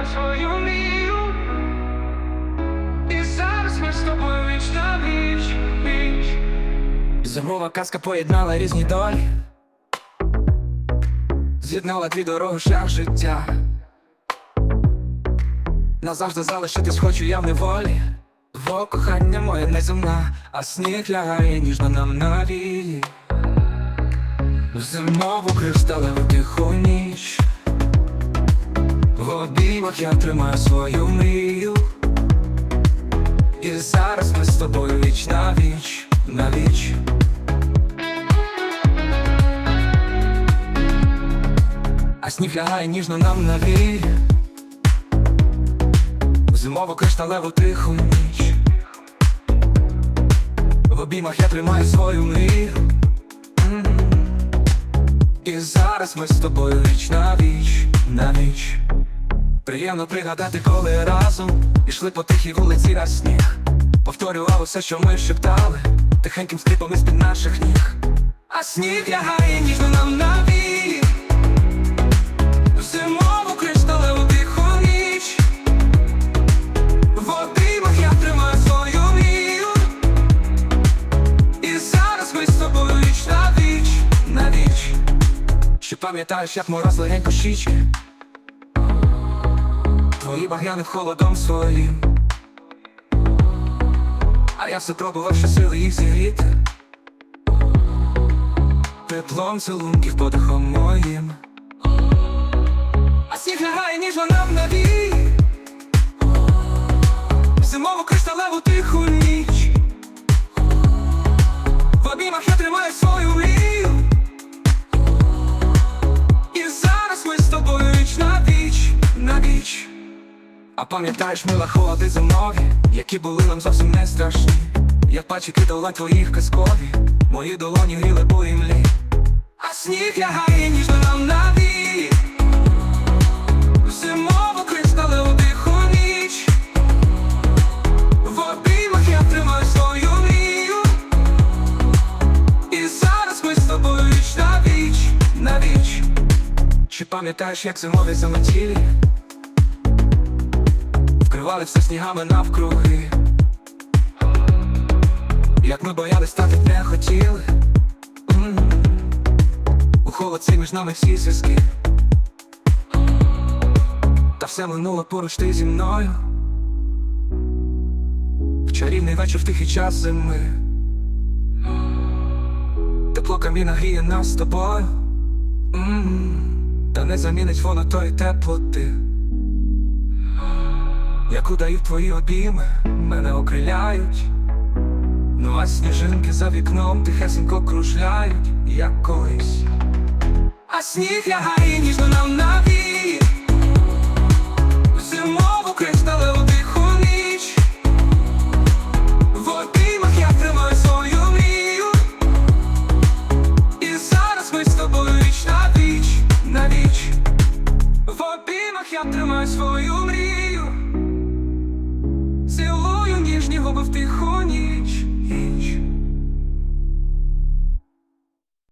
на свою І зараз ми з тобою віч на віч, віч. Зимова казка поєднала різні долі. З'єднала дві дороги шлях життя. Назавжди залишитись хочу я в неволі. Бо кохання моє неземна, а сніг лягає ніжно нам на вілі. В зимову кристалеву тиху ніч. Обіймах я тримаю свою мрію. І зараз ми з тобою віч на віч, на віч. А сніг лягає ніжно нам на вії. В зимову кришталеву тиху ніч. В обіймах я тримаю свою мрію. І зараз ми з тобою віч на віч, на віч. Приємно пригадати, коли разом ішли по тихій вулиці на сніг. Повторював усе, що ми шептали, тихеньким скрипом із-під наших ніг. А сніг лягає ніжно нам на вік В зимову кришталеву тиху ніч. В обіймах я тримаю свою мрію. І зараз ми з тобою віч на віч, на віч. Ще пам'ятаєш, як мороз легенько Твої багряни холодом своїм? А я все пробував щосили їх зігріти. Теплом цілунків подихом моїм. А сніг лягає ніжно нам на вік Зимову кришталеву тиху А пам'ятаєш мила холоди зимові, які були нам зовсім не страшні. Я пачки долань твоїх казкові, мої долоні гріли по імлі. А сніг лягає ніжно нам на вік. В Зимову кришталеву тиху ніч. В обіймах я тримаю свою мрію. І зараз ми з тобою віч на віч, на віч. Чи пам'ятаєш, як зимові заметілі Вкривали снігами навкруги. Як ми боялись, і не хотіли. М. У холод цей між нами всі зв'язки. Та все минуло поруч ти зі мною. В чарівний вечір в тихий час зими. Тепло каміна гріє нас з тобою. Та не замінить воно тої теплоти Яку дають твої обійми, мене окриляють. Ну а сніжинки за вікном тихесенько кружляють, як колись. А сніг лягає ніжно нам на вік Зимову кришталеву тиху ніч. В обіймах я тримаю свою мрію. І зараз ми з тобою віч на віч, на віч. В обіймах я тримаю свою загубив тихо ніч. ніч.